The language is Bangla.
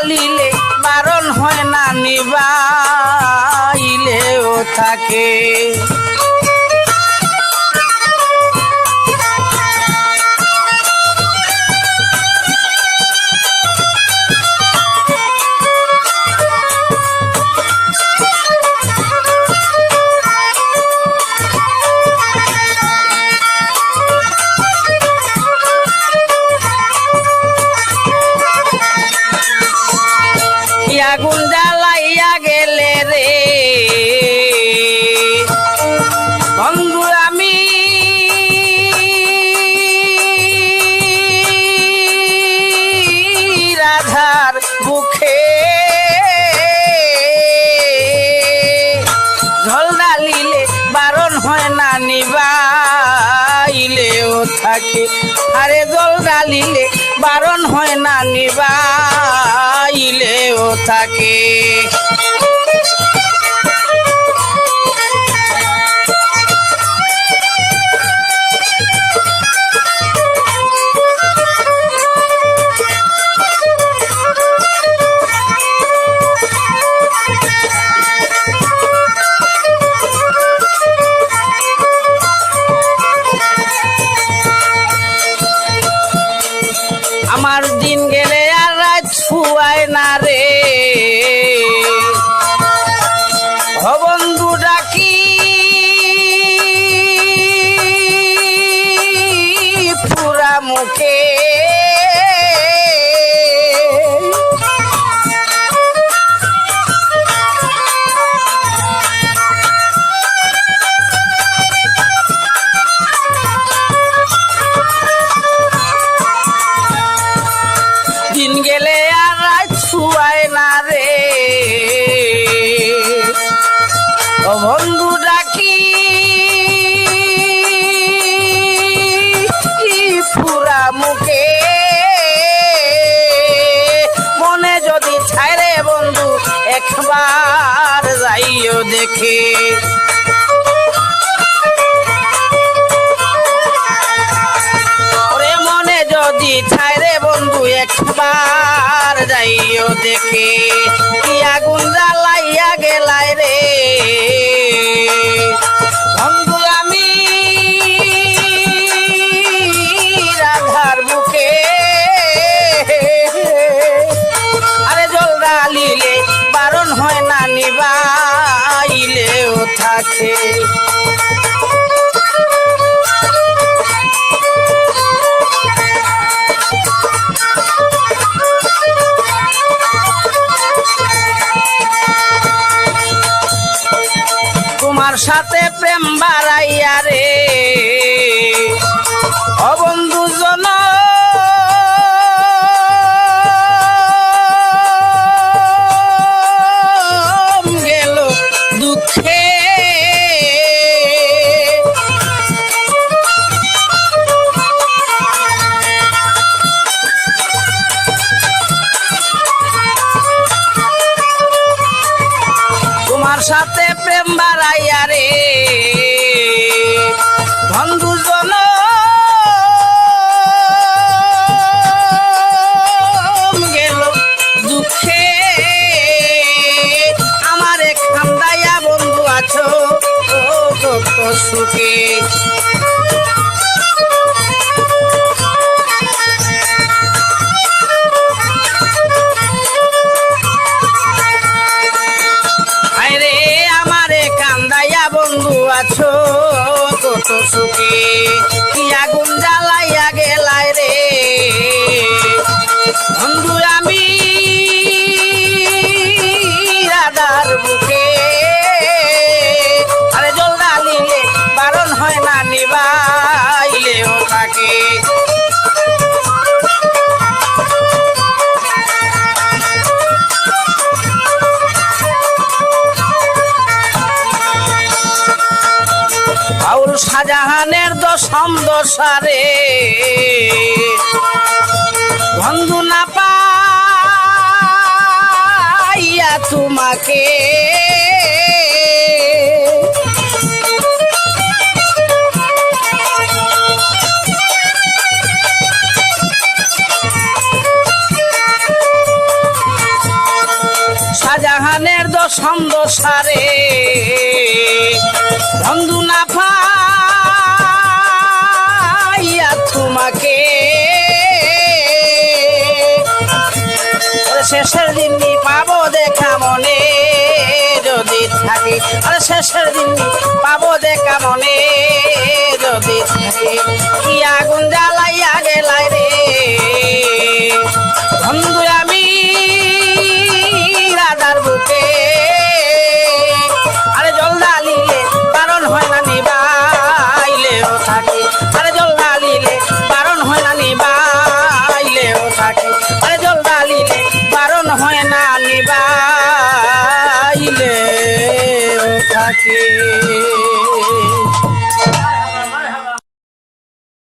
পালিলে বারণ হয় না নিবাইলেও থাকে। বারণ হয় না নিবাইলেও থাকে। didn't get একবার যাইও দেখে আগুন জ্বালাইয়া গেলাই রে। সাথে প্রেম বাড়াইয়া রে। অবন্ধ সাথে প্রেম বাড়াইয়া রে। বন্ধু শাহজাহানের দশম দশারে বন্ধু না পাইয়া তোমাকে। শাহজাহানের দশম দশারে বন্ধু না শেষের দিন পাবো দেখা মনে যদি থাকি। আর শেষের দিন পাবো দেখা মনে